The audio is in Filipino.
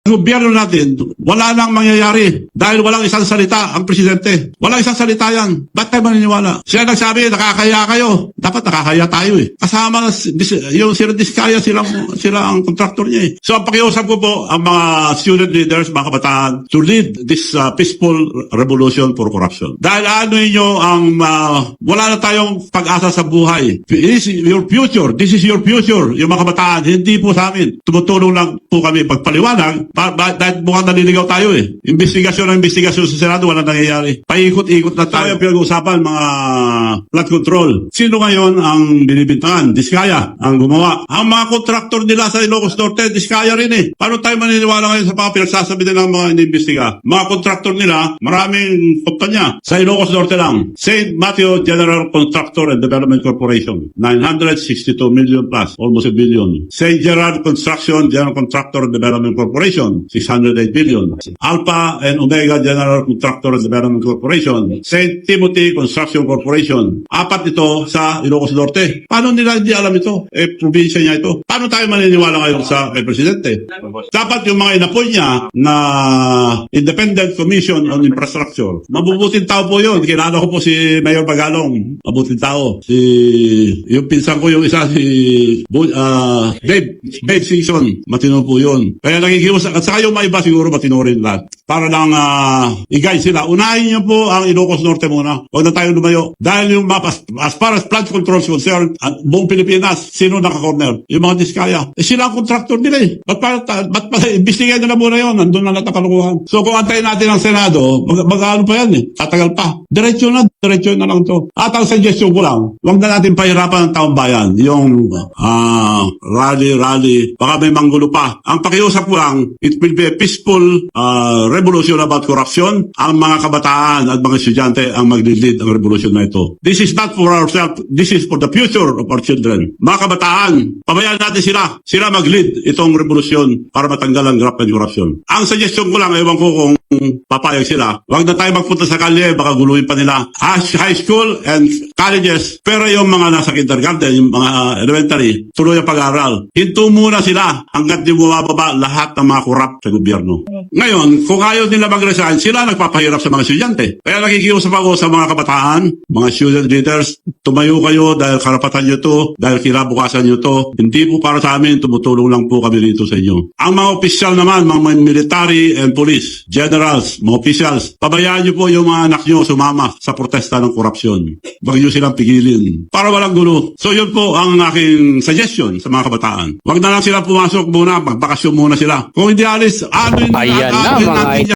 gobyerno natin, wala nang mangyayari dahil walang isang salita ang presidente. Walang isang salita yan. Ba't tayo maniniwala? Siya nagsabi, nakakaya kayo. Dapat nakakaya tayo eh. Kasama yung sila diskaya, silang, sila ang contractor niya eh. So ang pakiusap ko po ang mga student leaders, mga kabataan, to lead this uh, peaceful revolution for corruption. Dahil ano nyo ang uh, wala na tayong pag-asa sa buhay. This is your future. This is your future. Yung mga kabataan, hindi po sa amin. Tumutulong lang po kami pagpaliwanag pa, ba, dahil mukhang naliligaw tayo eh. Investigasyon ng investigasyon sa Senado, wala nangyayari. Paikot-ikot na tayo. Pinag-uusapan mga flood control. Sino ngayon ang binibintangan? Diskaya ang gumawa. Ang mga kontraktor nila sa Ilocos Norte, Diskaya rin eh. Paano tayo maniniwala ngayon sa mga pinagsasabi nila ng mga iniimbestiga? Mga kontraktor nila, maraming kumpanya. Sa Ilocos Norte lang. St. Matthew General Contractor and Development Corporation, 962 million plus, almost a billion. St. Gerard Construction General Contractor and Development Corporation, 608 billion. Alpha and Omega General Contractor Development Corporation, St. Timothy Construction Corporation. Apat ito sa Ilocos Norte. Paano nila hindi alam ito? Eh, probinsya niya ito. Paano tayo maniniwala ngayon sa kay Presidente? Dapat yung mga inapoy niya na Independent Commission on Infrastructure. Mabubuting tao po yun. Kilala ko po si Mayor Bagalong. Mabuting tao. Si, yung pinsan ko yung isa, si ah, Dave, Dave Season. Matino po yun. Kaya nakikiwas. At saka yung mga iba siguro matino rin lahat. Para lang uh, i-guide sila. Unahin niyo po ang Ilocos Norte muna. Huwag na tayo lumayo. Dahil yung map, as, far as flood control is concerned, ang buong Pilipinas, sino naka-corner? Yung mga diskaya. Eh sila ang contractor nila eh. Ba't pa, ta- ba't pa, imbestigahan nila muna yun. Nandun na natakalukuhan. So kung antayin natin ang Senado, mag, mag ano pa yan eh. Tatagal pa. Diretso na, diretso na lang to. At ang suggestion ko lang, huwag na natin pahirapan ang taong bayan. Yung ah rally, rally, baka may manggulo pa. Ang pakiusap ko lang, it will be a peaceful ah, revolution about corruption. Ang mga kabataan at mga estudyante ang maglilid ang revolution na ito. This is not for ourselves, this is for the future of our children. Mga kabataan, pabayaan natin sila. Sila mag-lead itong revolution para matanggal ang graft and corruption. Ang suggestion ko lang, ewan ko kung papayag sila. Huwag na tayo magpunta sa kalye, baka guluhin pa nila. High high school and colleges, pero yung mga nasa kindergarten, yung mga elementary, tuloy ang pag-aaral. Hinto muna sila hanggat di bumababa lahat ng mga korap sa gobyerno. Ngayon, kung ayaw nila mag-resign, sila nagpapahirap sa mga estudyante. Kaya nakikiusap ako sa mga kabataan, mga student leaders, tumayo kayo dahil karapatan nyo to, dahil kinabukasan nyo to. Hindi po para sa amin, tumutulong lang po kami rito sa inyo. Ang mga opisyal naman, mga military and police, generals, mga officials, pabayaan nyo po yung mga anak nyo sumama sa protesta ng korupsyon. Huwag nyo silang pigilin. Para walang gulo. So yun po ang aking suggestion sa mga kabataan. Huwag na lang sila pumasok muna, magbakasyon muna sila. Kung hindi alis, ano yung Ayan na mga